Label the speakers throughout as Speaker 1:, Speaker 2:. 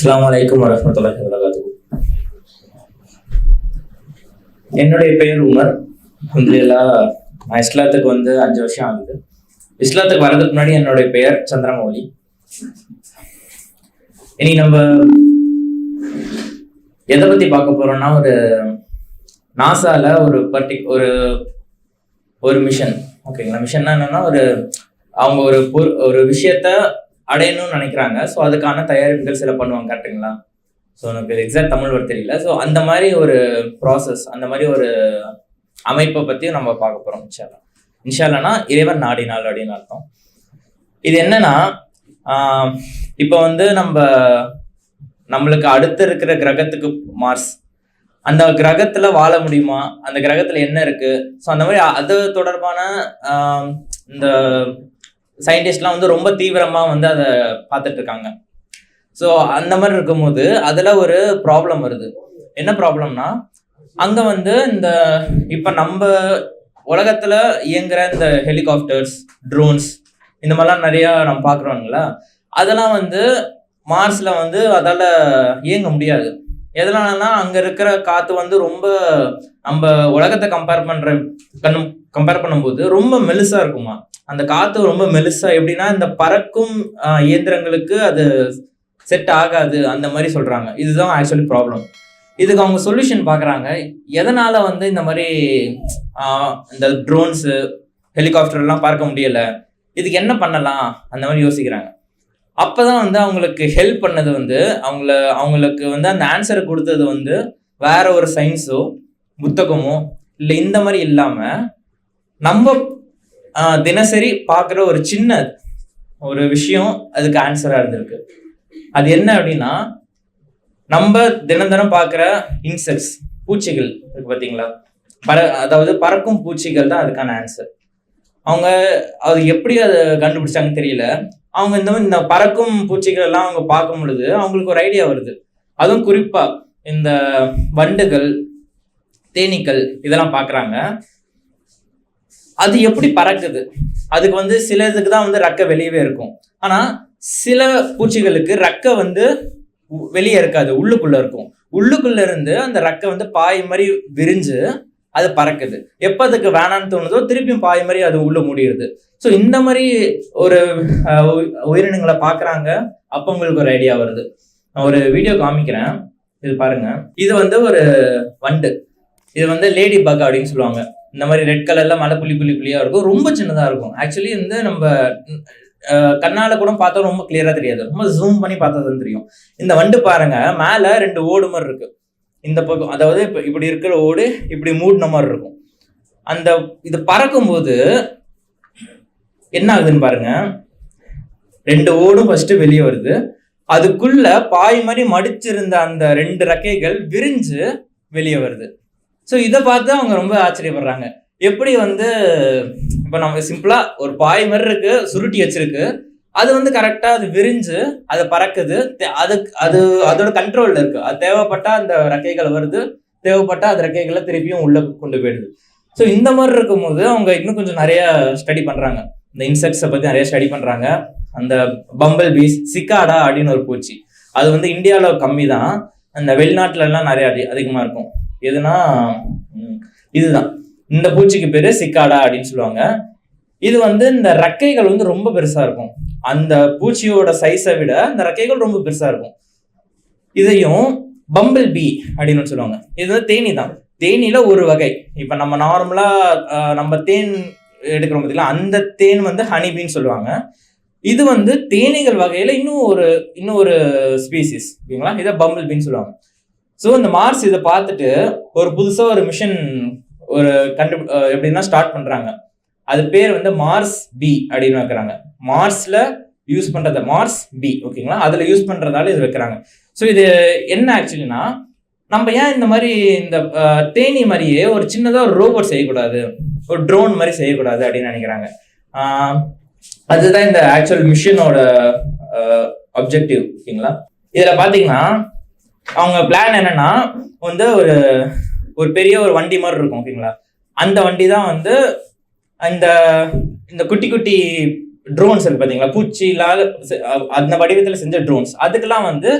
Speaker 1: அஸ்ஸலாமு அலைக்கும் வரஹ்மத்துல்லாஹி வரகாத்து என்னுடைய பெயர் உமர். அல்ஹம்துலில்லா நான் இஸ்லாத்துக்கு வந்து அஞ்சு வருஷம் ஆகுது. இஸ்லாத்துக்கு வர்றதுக்கு முன்னாடி என்னுடைய பெயர் சந்திரமௌலி. இனி நம்ம எதை பத்தி பார்க்க போறோம்னா ஒரு நாசால ஒரு பர்டி ஒரு ஒரு மிஷன் ஓகேங்களா மிஷன்னா என்னன்னா ஒரு அவங்க ஒரு பொரு- ஒரு விஷயத்த அடையணும்னு நினைக்கிறாங்க. ஸோ அதுக்கான தயாரிப்புகள் சில பண்ணுவாங்க கரெக்டுங்களா ஸோ எனக்கு எக்ஸாக்ட் தமிழ் வர தெரியல. ஸோ அந்த மாதிரி ஒரு ப்ராசஸ் அந்த மாதிரி ஒரு அமைப்பை பற்றியும் நம்ம பார்க்க போகிறோம் இன்ஷால்லா. இன்ஷால்லானா இறைவன் நாடினால் அப்படின்னு அர்த்தம். இது என்னன்னா இப்போ வந்து நம்ம நம்மளுக்கு அடுத்து இருக்கிற கிரகத்துக்கு மார்ஸ் அந்த கிரகத்துல வாழ முடியுமா? அந்த கிரகத்துல என்ன இருக்கு? ஸோ அந்த மாதிரி அது தொடர்பான இந்த சயின்டிஸ்ட்லாம் வந்து ரொம்ப தீவிரமாக வந்து அதை பார்த்துட்டு இருக்காங்க ஸோ அந்த மாதிரி இருக்கும்போது அதில் ஒரு ப்ராப்ளம் வருது. என்ன ப்ராப்ளம்னா அங்கே வந்து இந்த இப்போ நம்ம உலகத்தில் இயங்குற இந்த ஹெலிகாப்டர்ஸ் ட்ரோன்ஸ் இந்த மாதிரிலாம் நிறையா நம்ம பார்க்குறோங்களா அதெல்லாம் வந்து மார்ஸில் வந்து அதால் இயங்க முடியாது. எதனாலனா அங்கே இருக்கிற காற்று வந்து ரொம்ப நம்ம உலகத்தை கம்பேர் பண்ணுற கண் கம்பேர் பண்ணும்போது ரொம்ப மெலுசாக இருக்குமா? அந்த காற்று ரொம்ப மெலுசா எப்படின்னா இந்த பறக்கும் இயந்திரங்களுக்கு அது செட் ஆகாது அந்த மாதிரி சொல்றாங்க. இதுதான் ஆக்சுவலி ப்ராப்ளம் இதுக்கு அவங்க சொல்யூஷன் பார்க்குறாங்க எதனால வந்து இந்த மாதிரி இந்த ட்ரோன்ஸு ஹெலிகாப்டர் எல்லாம் பார்க்க முடியலை? இதுக்கு என்ன பண்ணலாம்? அந்த மாதிரி யோசிக்கிறாங்க. அப்போ தான் வந்து அவங்களுக்கு ஹெல்ப் பண்ணது வந்து அவங்கள அவங்களுக்கு வந்து அந்த ஆன்சரை கொடுத்தது வந்து வேற ஒரு சயின்ஸோ புத்தகமோ இல்லை இந்த மாதிரி இல்லாமல் நம்ம தினசரி பார்க்குற ஒரு சின்ன ஒரு விஷயம் அதுக்கு ஆன்சராக இருந்திருக்கு. அது என்ன அப்படின்னா நம்ம தினம் தினம் பார்க்குற இன்செக்ட்ஸ் பூச்சிகள் இருக்கு பார்த்தீங்களா? பற அதாவது பறக்கும் பூச்சிகள் தான் அதுக்கான ஆன்சர் அவங்க அது எப்படி அதை கண்டுபிடிச்சாங்கன்னு தெரியல. அவங்க இந்த மாதிரி இந்த பறக்கும் பூச்சிகள் எல்லாம் அவங்க பார்க்கும் பொழுது அவங்களுக்கு ஒரு ஐடியா வருது. அதுவும் குறிப்பாக இந்த வண்டுகள் தேனீக்கள் இதெல்லாம் பார்க்குறாங்க. அது எப்படி பறக்குது? அதுக்கு வந்து சில இதுக்கு தான் வந்து ரக்கை வெளியவே இருக்கும். ஆனால் சில பூச்சிகளுக்கு ரெக்கை வந்து வெளியே இருக்காது உள்ளுக்குள்ளே இருக்கும். உள்ளுக்குள்ளே இருந்து அந்த ரெக்கை வந்து பாய் மாதிரி விரிஞ்சு அது பறக்குது. எப்போ அதுக்கு வேணான்னு தோணுதோ திருப்பியும் பாய் மாதிரி அது உள்ளே முடியுது ஸோ இந்த மாதிரி ஒரு உயிரினங்களை பார்க்குறாங்க. அப்போ உங்களுக்கு ஒரு ஐடியா வருது. நான் ஒரு வீடியோ காமிக்கிறேன். இது பாருங்க. இது வந்து ஒரு வண்டு. இது வந்து லேடி பக் அப்படின்னு சொல்லுவாங்க. இந்த மாதிரி ரெட் கலர்ல மலை புள்ளி புள்ளி புள்ளியா இருக்கும். ரொம்ப சின்னதா இருக்கும். ஆக்சுவலி வந்து நம்ம கண்ணால கூட பார்த்தா ரொம்ப கிளியரா தெரியாது. ரொம்ப ஜூம் பண்ணி பார்த்தா தான் தெரியும். இந்த வண்டு பாருங்க மேல ரெண்டு ஓடு மாதிரி இருக்கு. இந்த பக்கம் அதாவது இப்போ இப்படி இருக்கிற ஓடு இப்படி மூடின மாதிரி இருக்கும். அந்த இது பறக்கும்போது என்ன ஆகுதுன்னு பாருங்க. ரெண்டு ஓடும் ஃபர்ஸ்ட் வெளியே வருது. அதுக்குள்ள பாய் மாதிரி மடிச்சிருந்த அந்த ரெண்டு ரக்கைகள் விரிஞ்சு வெளியே வருது. ஸோ இதை பார்த்து அவங்க ரொம்ப ஆச்சரியப்படுறாங்க. எப்படி வந்து இப்போ நம்ம சிம்பிளாக ஒரு பாய் மாதிரி இருக்கு சுருட்டி வச்சிருக்கு. அது வந்து கரெக்டாக அது விரிஞ்சு அது பறக்குது. தே- அது அது அதோட கண்ட்ரோலில் இருக்கு. அது தேவைப்பட்டா அந்த ரெக்கைகள் வருது. தேவைப்பட்டா அது ரெக்கைகளை திருப்பியும் உள்ள கொண்டு போயிடுது. ஸோ இந்த மாதிரி இருக்கும்போது அவங்க இன்னும் கொஞ்சம் நிறைய ஸ்டடி பண்ணுறாங்க இந்த இன்செக்ட்ஸை பற்றி நிறைய ஸ்டடி பண்ணுறாங்க அந்த பம்பல் பீஸ் சிக்காடா அப்படின்னு ஒரு பூச்சி. அது வந்து இந்தியாவில் கம்மி தான் அந்த வெளிநாட்டுல எல்லாம் நிறைய அதிகமாக இருக்கும். எதுனா இதுதான். இந்த பூச்சிக்கு பேர் சிக்காடா அப்படின்னு சொல்லுவாங்க. இது வந்து இந்த ரெக்கைகள் வந்து ரொம்ப பெருசா இருக்கும். அந்த பூச்சியோட சைஸை விட இந்த ரெக்கைகள் ரொம்ப பெருசா இருக்கும். இதையும் பம்பிள் பி அப்படின்னு சொல்லுவாங்க. இது வந்து தேனி தான். தேனியில ஒரு வகை. இப்ப நம்ம நார்மலா நம்ம தேன் எடுக்கிறோம் பார்த்தீங்களா அந்த தேன் வந்து ஹனிபின்னு சொல்லுவாங்க. இது வந்து தேனீகள் வகையில இன்னும் ஒரு இன்னும் ஒரு ஸ்பீசிஸ் ஓகேங்களா இதை பம்பிள் பீன்னு சொல்லுவாங்க. ஸோ இந்த மார்ஸ் இதை பார்த்துட்டு ஒரு புதுசாக ஒரு மிஷன் ஒரு கண்டு எப்படின்னா ஸ்டார்ட் பண்ணுறாங்க அது பேர் வந்து மார்ஸ் பி அப்படின்னு வைக்கிறாங்க. மார்ஸில் யூஸ் பண்ணுறத மார்ஸ் பி ஓகேங்களா அதில் யூஸ் பண்ணுறதால இது வைக்கிறாங்க. ஸோ இது என்ன ஆக்சுவலினா நம்ம ஏன் இந்த மாதிரி இந்த தேனி மாதிரியே ஒரு சின்னதாக ஒரு ரோபோட் செய்யக்கூடாது? ஒரு ட்ரோன் மாதிரி செய்யக்கூடாது அப்படின்னு நினைக்கிறாங்க. அதுதான் இந்த ஆக்சுவல் மிஷினோட அப்ஜெக்டிவ் ஓகேங்களா இதில் பார்த்தீங்கன்னா அவங்க பிளான் என்னன்னா வந்து ஒரு ஒரு பெரிய ஒரு வண்டி மாதிரி இருக்கும் ஓகேங்களா அந்த வண்டி தான் வந்து அந்த இந்த குட்டி குட்டி ட்ரோன்ஸ் இருக்கு பார்த்தீங்களா பூச்சி இல்லாத அந்த வடிவத்தில் செஞ்ச ட்ரோன்ஸ் அதுக்கெல்லாம் வந்து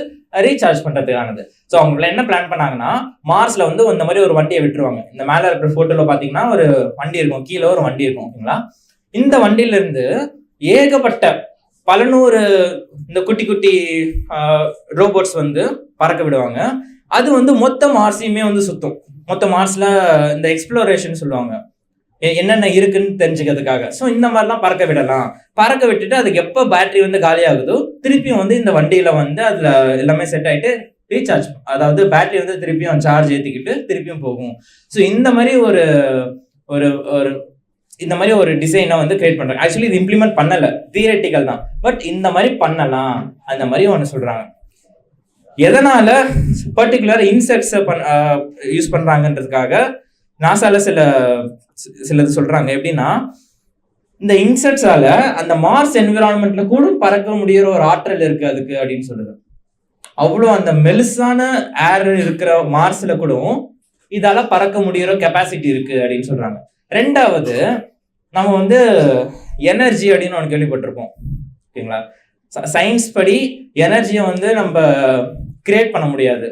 Speaker 1: ரீசார்ஜ் பண்ணுறதுக்கானது ஸோ அவங்க என்ன பிளான் பண்ணாங்கன்னா மார்ஸில் வந்து இந்த மாதிரி ஒரு வண்டியை விட்டுருவாங்க. இந்த மேலே இருக்கிற ஃபோட்டோவில் பார்த்தீங்கன்னா ஒரு வண்டி இருக்கும். கீழே ஒரு வண்டி இருக்கும் ஓகேங்களா இந்த வண்டியிலேருந்து ஏகப்பட்ட பல நூறு இந்த குட்டி குட்டி ரோபோட்ஸ் வந்து பறக்க விடுவாங்க. அது வந்து மொத்த மார்ஸையுமே வந்து சுத்தும். மொத்த மார்ஸ்ல இந்த எக்ஸ்ப்ளோரேஷன் சொல்லுவாங்க. என்னென்ன இருக்குன்னு தெரிஞ்சுக்கிறதுக்காக. ஸோ இந்த மாதிரிலாம் பறக்க விடலாம். பறக்க விட்டுட்டு அதுக்கு எப்போ பேட்டரி வந்து காலியாகுதோ திருப்பியும் வந்து இந்த வண்டியில வந்து அதுல எல்லாமே செட் ஆகிட்டு ரீசார்ஜ் அதாவது பேட்டரி வந்து திருப்பியும் சார்ஜ் ஏற்றிக்கிட்டு திருப்பியும் போகும். ஸோ இந்த மாதிரி ஒரு ஒரு ஒரு இந்த மாதிரி ஒரு டிசைனை வந்து கிரியேட் பண்றாங்க. ஆக்சுவலி இது இம்ப்ளிமெண்ட் பண்ணல. தியரட்டிக்கல் தான். பட் இந்த மாதிரி பண்ணலாம். அந்த மாதிரி ஒன்று சொல்றாங்க. எதனால பர்டிகுலர் இன்செக்ட்ஸை பண் யூஸ் பண்றாங்கன்றதுக்காக நாசால சில சிலது சொல்றாங்க. எப்படின்னா இந்த இன்செக்ட்ஸால அந்த மார்ஸ் என்விரான்மெண்ட்ல கூட பறக்க முடியிற ஒரு ஆற்றல் இருக்கு அதுக்கு அப்படின்னு சொல்லுது. அவ்வளோ அந்த மெலுசான ஏர் இருக்கிற மார்ஸ்ல கூட இதால பறக்க முடியிற கெப்பாசிட்டி இருக்கு அப்படின்னு சொல்றாங்க. ரெண்டாவது நம்ம வந்து எனர்ஜி அப்படின்னு ஒன்று கேள்விப்பட்டிருப்போம். ஓகேங்களா? சயின்ஸ் படி எனர்ஜியை வந்து நம்ம கிரியேட் பண்ண முடியாது.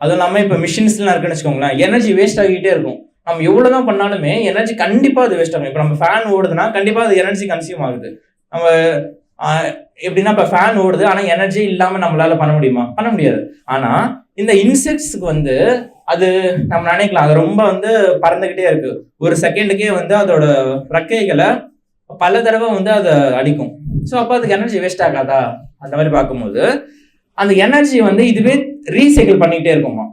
Speaker 1: அதுவும் இல்லாமல் இப்போ மிஷின்ஸ்லாம் இருக்குன்னு வச்சுக்கோங்களேன் எனர்ஜி வேஸ்ட் ஆகிக்கிட்டே இருக்கும். நம்ம எவ்வளோ தான் பண்ணாலுமே எனர்ஜி கண்டிப்பாக அது வேஸ்ட் ஆகும். இப்போ நம்ம ஃபேன் ஓடுதுன்னா கண்டிப்பாக அது எனர்ஜி கன்சியூம் ஆகுது. நம்ம எப்படின்னா இப்போ ஃபேன் ஓடுது ஆனால் எனர்ஜி இல்லாமல் நம்மளால பண்ண முடியுமா? பண்ண முடியாது. ஆனால் இந்த இன்செக்ட்ஸ்க்கு வந்து அது நம்ம நினைக்கலாம் அது ரொம்ப வந்து பறந்துக்கிட்டே இருக்கு. ஒரு செகண்டுக்கே வந்து அதோட ரெக்கைகளை பல தடவை வந்து அதை அடிக்கும். ஸோ அப்போ அதுக்கு எனர்ஜி வேஸ்ட் ஆகாதா? அந்த மாதிரி பார்க்கும்போது அந்த எனர்ஜி வந்து இதுவே ரீசைக்கிள் பண்ணிக்கிட்டே இருக்குமா?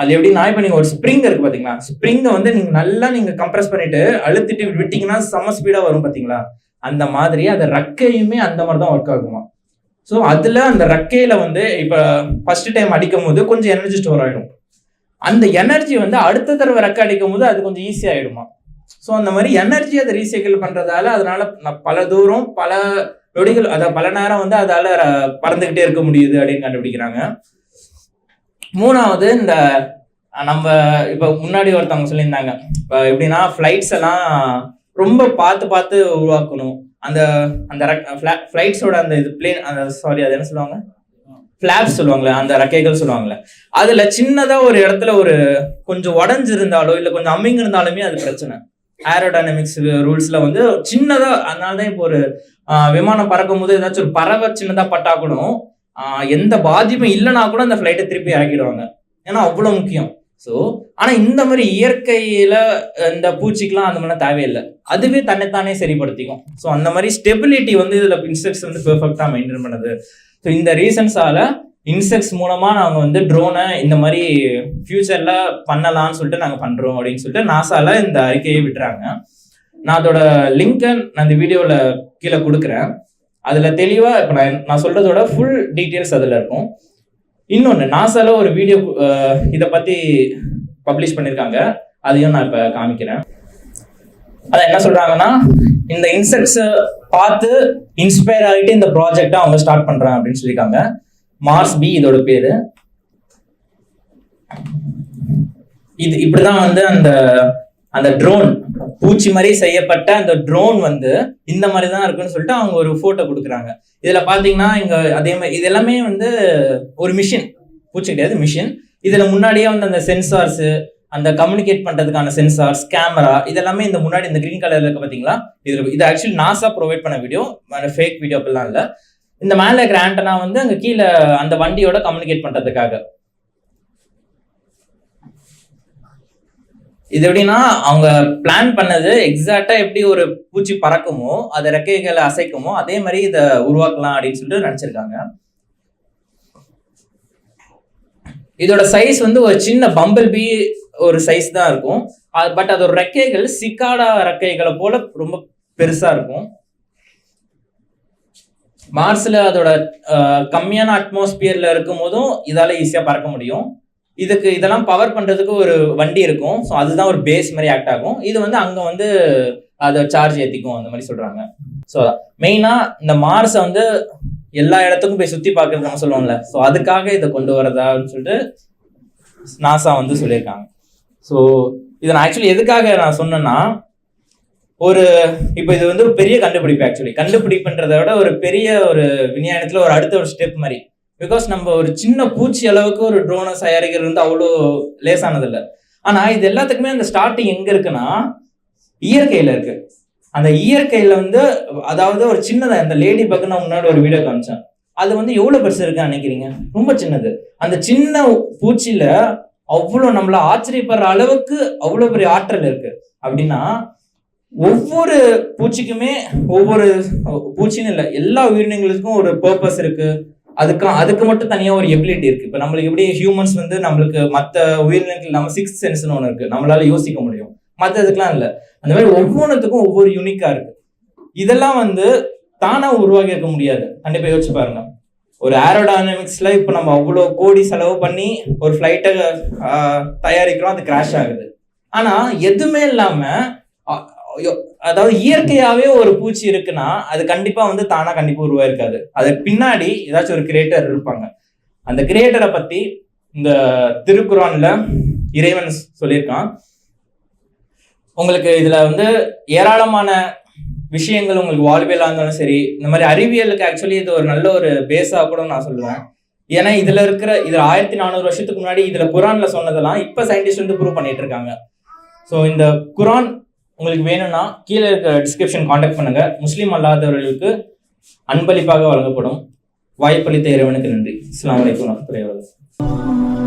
Speaker 1: அது எப்படின்னா இப்போ நீங்கள் ஒரு ஸ்ப்ரிங் இருக்கு பார்த்தீங்களா ஸ்ப்ரிங்கை வந்து நீங்கள் நல்லா நீங்கள் கம்ப்ரஸ் பண்ணிட்டு அழுத்திட்டு விட்டிங்கன்னா செம்ம ஸ்பீடாக வரும் பார்த்தீங்களா அந்த மாதிரி அதை ரெக்கையுமே அந்த மாதிரி தான் ஒர்க் ஆகுமா? ஸோ அதில் அந்த ரெக்கையில் வந்து இப்போ ஃபஸ்ட்டு டைம் அடிக்கும் போது கொஞ்சம் எனர்ஜி ஸ்டோர் ஆகிடும் அந்த எனர்ஜி வந்து அடுத்த தடவை ரெக்கை அடிக்கும் போது அது கொஞ்சம் ஈஸி ஆகிடுமா ஸோ அந்த மாதிரி எனர்ஜி அதை ரீசைக்கிள் பண்ணுறதால அதனால் நான் பல தூரம் பல நொடிகள் அதை பல நேரம் வந்து அதால் பறந்துக்கிட்டே இருக்க முடியுது அப்படின்னு கண்டுபிடிக்கிறாங்க. மூணாவது இந்த நம்ம இப்போ முன்னாடி ஒருத்தவங்க சொல்லியிருந்தாங்க. இப்போ எப்படின்னா ஃப்ளைட்ஸ் எல்லாம் ரொம்ப பார்த்து பார்த்து உருவாக்கணும். அந்த அந்த ஃப்ளைட்ஸோட அந்த இது பிளேன் அந்த சாரி அது என்ன சொல்லுவாங்க? ஃப்ளாப்ஸ் சொல்லுவாங்களே அந்த ரக்கைகள் சொல்லுவாங்கல்ல அதுல சின்னதாக ஒரு இடத்துல ஒரு கொஞ்சம் உடஞ்சு இருந்தாலோ கொஞ்சம் அம்மிங் இருந்தாலுமே அது பிரச்சனை. ஏரோடைனமிக்ஸ் ரூல்ஸில் வந்து சின்னதாக அதனால தான் இப்போ ஒரு விமானம் பறக்கும் போது ஏதாச்சும் ஒரு பறவை சின்னதாக பட்டா கூட எந்த பாதிப்பும் இல்லைனா கூட அந்த ஃப்ளைட்டை திருப்பி இறக்கிடுவாங்க. ஏன்னா அவ்வளோ முக்கியம். ஸோ ஆனால் இந்த மாதிரி இயற்கையில் இந்த பூச்சிக்கெலாம் அந்த மாதிரிலாம் தேவையில்லை. அதுவே தன்னைத்தானே சரிப்படுத்திக்கும். ஸோ அந்த மாதிரி ஸ்டெபிலிட்டி வந்து இதில் இன்செக்ட்ஸ் வந்து பெர்ஃபெக்டாக மெயின்டைன் பண்ணுது. ஸோ இந்த ரீசன்ஸால் இன்செக்ட்ஸ் மூலமாக நாங்கள் வந்து ட்ரோனை இந்த மாதிரி ஃப்யூச்சரில் பண்ணலாம்னு சொல்லிட்டு நாங்கள் பண்ணுறோம் அப்படின்னு சொல்லிட்டு நாசால இந்த அறிக்கையை விட்டுறாங்க. நான் அதோட லிங்கை நான் இந்த வீடியோவில் கீழே கொடுக்குறேன். அதில் தெளிவாக இப்போ நான் நான் சொல்கிறதோட ஃபுல் டீட்டெயில்ஸ் அதில் இருக்கும். இன்னொன்று நாசால ஒரு வீடியோ இதை பற்றி பப்ளிஷ் பண்ணியிருக்காங்க அதையும் நான் இப்போ காமிக்கிறேன். அதான் என்ன சொல்கிறாங்கன்னா இந்த இன்செக்ட்ஸை பார்த்து இன்ஸ்பயர் ஆகிட்டு இந்த ப்ராஜெக்டை அவங்க ஸ்டார்ட் பண்ணுறாங்க அப்படின்னு சொல்லியிருக்காங்க. மார்ஸ் பி இதோட பேர். இது இப்படிதான் வந்து அந்த அந்த ட்ரோன் பூச்சி மாதிரி செய்யப்பட்ட அந்த ட்ரோன் வந்து இந்த மாதிரி தான் இருக்குன்னு சொல்லிட்டு அவங்க ஒரு ஃபோட்டோ கொடுக்குறாங்க. இதில் பார்த்தீங்கன்னா இங்கே அதே மாதிரி இது எல்லாமே வந்து ஒரு மிஷின் பூச்சி கிடையாது மிஷின் இதில் முன்னாடியே வந்து அந்த சென்சார்ஸு அந்த கம்யூனிகேட் பண்ணுறதுக்கான சென்சார்ஸ் கேமரா இதெல்லாமே இந்த முன்னாடி இந்த கிரீன் கலரில் இருக்க பார்த்தீங்களா இது இது ஆக்சுவலி நாசா ப்ரொவைட் பண்ண வீடியோ ஃபேக் வீடியோ அப்படிலாம் இல்லை. இந்த மேலே இருக்கிற ஆண்டனா வந்து அங்கே கீழே அந்த வண்டியோட கம்யூனிகேட் பண்ணுறதுக்காக இது எப்படின்னா அவங்க பிளான் பண்ணது எக்ஸாக்டா எப்படி ஒரு பூச்சி பறக்குமோ அது ரெக்கைகளை அசைக்குமோ அதே மாதிரி இதை உருவாக்கலாம் அப்படின்னு சொல்லிட்டு நினைச்சிருக்காங்க. இதோட சைஸ் வந்து ஒரு சின்ன பம்பிள் பி ஒரு சைஸ் தான் இருக்கும். பட் அதோட ரெக்கைகள் சிக்காடா ரெக்கைகளை போல ரொம்ப பெருசா இருக்கும். மார்ஸ்ல அதோட கம்மியான அட்மாஸ்பியர்ல இருக்கும் போதும் இதால ஈஸியா பறக்க முடியும். இதுக்கு இதெல்லாம் பவர் பண்ணுறதுக்கு ஒரு வண்டி இருக்கும். ஸோ அதுதான் ஒரு பேஸ் மாதிரி ஆக்ட் ஆகும். இது வந்து அங்கே வந்து அதை சார்ஜ் ஏற்றிக்கும் அந்த மாதிரி சொல்கிறாங்க ஸோ மெயினாக இந்த மார்ஸை வந்து எல்லா இடத்துக்கும் போய் சுற்றி பார்க்கறது நம்ம சொல்லுவோம்ல. ஸோ அதுக்காக இதை கொண்டு வரதான்னு சொல்லிட்டு நாசா வந்து சொல்லியிருக்காங்க. ஸோ இதை நான் ஆக்சுவலி எதுக்காக நான் சொன்னேன்னா ஒரு இப்போ இது வந்து ஒரு பெரிய கண்டுபிடிப்பு ஆக்சுவலி கண்டுபிடிப்புன்றத விட ஒரு பெரிய ஒரு விஞ்ஞானத்தில் ஒரு அடுத்த ஒரு ஸ்டெப் மாதிரி. பிகாஸ் நம்ம ஒரு சின்ன பூச்சி அளவுக்கு ஒரு ட்ரோனை தயாரிக்கிறது வந்து அவ்வளோ லேசானது இல்லை ஆனால் இது எல்லாத்துக்குமே அந்த ஸ்டார்டிங் எங்கே இருக்குன்னா இயற்கையில் இருக்கு. அந்த இயற்கையில் வந்து அதாவது ஒரு சின்னதாக இந்த லேடி பக் நான் முன்னாடி ஒரு வீடியோ காமிச்சேன். அது வந்து எவ்வளோ பெருசு இருக்குன்னு நினைக்கிறீங்க? ரொம்ப சின்னது. அந்த சின்ன பூச்சியில அவ்வளோ நம்மளை ஆச்சரியப்படுற அளவுக்கு அவ்வளோ பெரிய ஆற்றல் இருக்கு. அப்படின்னா ஒவ்வொரு பூச்சிக்குமே ஒவ்வொரு பூச்சின்னு இல்லை எல்லா உயிரினங்களுக்கும் ஒரு பர்பஸ் இருக்கு. அதுக்கு அதுக்கு மட்டும் தனியாக ஒரு எபிலிட்டி இருக்குது இப்போ நம்மளுக்கு எப்படி ஹியூமன்ஸ் வந்து நம்மளுக்கு மற்ற உயிரினங்கள் நம்ம சிக்ஸ் சென்ஸ்னு ஒன்று இருக்குது நம்மளால யோசிக்க முடியும். மற்ற இதுக்கெலாம் இல்லை. அந்த மாதிரி ஒவ்வொன்றுத்துக்கும் ஒவ்வொரு யூனிக்காக இருக்குது இதெல்லாம் வந்து தானாக உருவாக்கி இருக்க முடியாது. கண்டிப்பாக யோசிச்சு பாருங்க. ஒரு ஏரோடைனமிக்ஸில் இப்போ நம்ம அவ்வளோ கோடி செலவு பண்ணி ஒரு ஃப்ளைட்டை தயாரிக்கிறோம் அது கிராஷ் ஆகுது. ஆனால் எதுவுமே இல்லாமல் அதாவது இயற்கையாவே ஒரு பூச்சி இருக்குன்னா அது கண்டிப்பா வந்து தானா கண்டிப்பா உருவாயிருக்காது. அதுக்கு பின்னாடி ஏதாச்சும் ஒரு கிரியேட்டர் இருப்பாங்க. அந்த கிரியேட்டரை பத்தி இந்த திருக்குறான்ல இறைவன் சொல்லியிருக்கான். உங்களுக்கு இதுல வந்து ஏராளமான விஷயங்கள் உங்களுக்கு வாழ்வியலாக இருந்தாலும் சரி இந்த மாதிரி அறிவியலுக்கு ஆக்சுவலி இது ஒரு நல்ல ஒரு பேஸாக கூட நான் சொல்லுவேன். ஏன்னா இதுல இருக்கிற இதில் ஆயிரத்தி நானூறு வருஷத்துக்கு முன்னாடி இதுல குரான்ல சொன்னதெல்லாம் இப்ப சயின்டிஸ்ட் வந்து ப்ரூவ் பண்ணிட்டு இருக்காங்க. ஸோ இந்த குரான் உங்களுக்கு வேணும்னா கீழே இருக்க டிஸ்கிரிப்ஷன் காண்டாக்ட் பண்ணுங்கள் முஸ்லீம் அல்லாதவர்களுக்கு அன்பளிப்பாக வழங்கப்படும். வாய்ப்பளித்த இறைவனுக்கு நன்றி. இஸ்லாம் வலைக்கம் வரமத்துல்லாஹி